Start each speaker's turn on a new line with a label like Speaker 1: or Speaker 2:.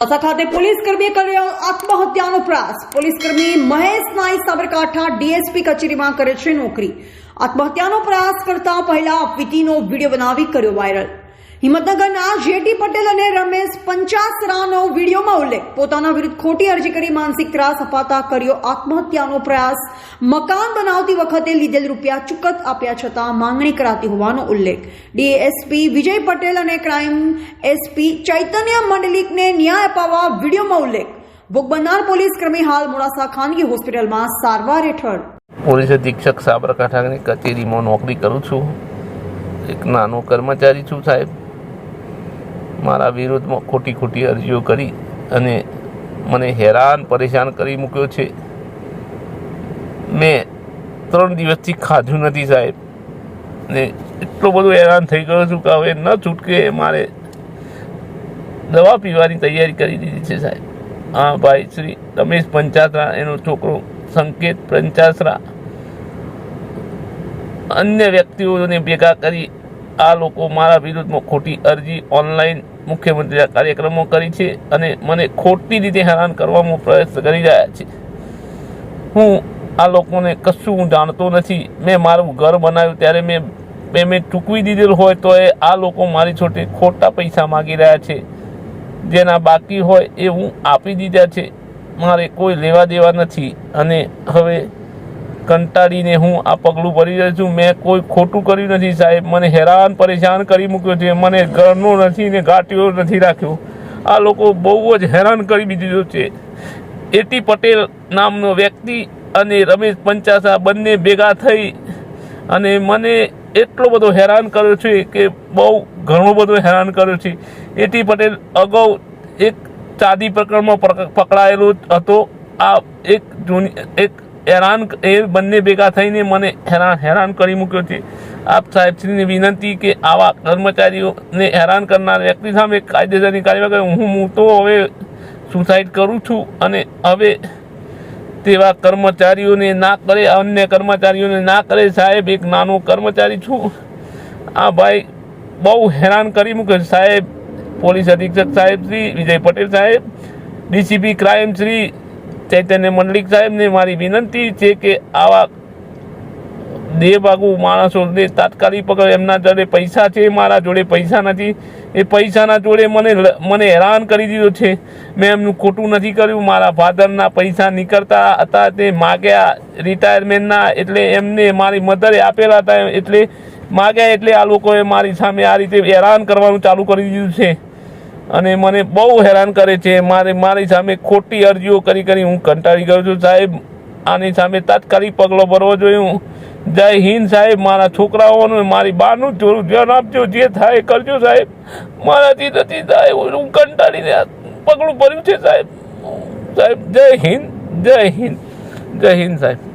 Speaker 1: મોડાસા ખાતે પોલીસ કર્મીએ કર્યો આત્મહત્યાનો પ્રયાસ પોલીસ કર્મી મહેશ નાઈ સાબરકાંઠા ડીએસપી કચેરીમાં કરે છે નોકરી. આત્મહત્યાનો પ્રયાસ કરતા પહેલા વિધિનો વીડિયો બનાવી કર્યો વાયરલ. હિંમતનગરના જેટી પટેલ અને રમેશ પંચાસરાનો વિડીયોમાં ઉલ્લેખ. પોતાના વિરુદ્ધ ખોટી અરજી કરી માનસિક ત્રાસ અપાતા કર્યો આત્મહત્યાનો પ્રયાસ. મકાન બનાવતી વખતે લીધેલ રૂપિયા ચુકત આપ્યા છતાં માંગણી કરાતી હોવાનો ઉલ્લેખ. ડીએસપી વિજય પટેલ અને ક્રાઇમ એસપી ચૈતન્ય મંડલિકને ન્યાય અપાવવા વિડીયોમાં ઉલ્લેખ. ભોગ બનનાર પોલીસ ક્રમે હાલ મોડાસા ખાનગી હોસ્પિટલમાં સારવાર હેઠળ.
Speaker 2: પોલીસ અધિક્ષક સાબરકાંઠાની કચેરીમાં નોકરી કરું છું. એક નાનો કર્મચારી છું સાહેબ. મારા વિરુદ્ધમાં ખોટી ખોટી અરજીઓ કરી અને મને હેરાન પરેશાન કરી મૂક્યો છે. મેં ત્રણ દિવસથી ખાધું નથી સાહેબ. ને એટલો બધો હેરાન થઈ ગયો છું કે હવે ન છૂટકે મારે દવા પીવાની તૈયારી કરી દીધી છે સાહેબ. હા ભાઈ, શ્રી રમેશ પંચાસરા એનો છોકરો સંકેત પંચાસરા અન્ય વ્યક્તિઓને ભેગા કરી આ લોકો મારા વિરુદ્ધમાં ખોટી અરજી ઓનલાઈન મુખ્યમંત્રીના કાર્યક્રમો કરી છે અને મને ખોટી રીતે હેરાન કરવામાં પ્રયાસ કરી રહ્યા છે. હું આ લોકોને કશું હું જાણતો નથી. મેં મારું ઘર બનાવ્યું ત્યારે મેં પેમેન્ટ ચૂકવી દીધેલું હોય તો એ આ લોકો મારી છોટે ખોટા પૈસા માગી રહ્યા છે. જેના બાકી હોય એ હું આપી દીધા છે. મારે કોઈ લેવા દેવા નથી. અને હવે કંટાળીને હું આ પગલું ભરી રહ્યો છું. મેં કોઈ ખોટું કર્યું નથી સાહેબ. મને હેરાન પરેશાન કરી મૂક્યો છે. મને ઘરનો નથી ને ગાંઠિયો નથી રાખ્યો. આ લોકો બહુ જ હેરાન કરી દીધો છે. એટી પટેલ નામનો વ્યક્તિ અને રમેશ પંચાસા બંને ભેગા થઈ અને મને એટલો બધો હેરાન કર્યો છે કે બહુ ઘણો બધો હેરાન કર્યો છે. એટી પટેલ અગાઉ એક ચાંદી પ્રકરણમાં પક- પકડાયેલો હતો. આ એક જૂની, એક હેરાન એ બંને ભેગા થઈને મને હેરાન હેરાન કરી મૂક્યો છે. આપ સાહેબશ્રીને વિનંતી કે આવા કર્મચારીઓને હેરાન કરનાર વ્યક્તિ સામે કાયદેસરની કાર્યવાહી કરે. હું હું તો હવે સુસાઇડ કરું છું અને હવે તેવા કર્મચારીઓને ના કરે, અન્ય કર્મચારીઓને ના કરે. સાહેબ, એક નાનો કર્મચારી છું. આ ભાઈ બહુ હેરાન કરી મૂકે સાહેબ, પોલીસ અધિક્ષક સાહેબ શ્રી વિજય પટેલ સાહેબ, ડીસીપી ક્રાઇમ શ્રી ચૈતન્ય મંડલિક સાહેબને મારી વિનંતી છે કે આવા દેવબાગુ માણસોને તાત્કાલિક પકડ. એમના જોડે પૈસા છે, મારા જોડે પૈસા નથી. એ પૈસાના જોડે મને મને હેરાન કરી દીધો છે. મેં એમનું ખોટું નથી કર્યું. મારા ફાધરના પૈસા નીકળતા હતા. તે માગ્યા રિટાયરમેન્ટના એટલે એમને મારી મધરે આપેલા હતા. એટલે માગ્યા એટલે આ લોકોએ મારી સામે આ રીતે હેરાન કરવાનું ચાલુ કરી દીધું છે. અને મને બહુ હેરાન કરે છે. મારે મારી સામે ખોટી અરજીઓ કરી કરી હું કંટાળી ગયો છું. સાહેબ, આની સામે તાત્કાલિક પગલો ભરવો જોઈએ જય હિન્દ સાહેબ, મારા છોકરાઓનું મારી બાનું થોડું ધ્યાન આપજો. જે થાય કરજો સાહેબ. મારાથી નથી થાય હું કંટાળીને પગલું ભર્યું છે સાહેબ. સાહેબ, જય હિન્દ જય હિન્દ જય હિન્દ સાહેબ.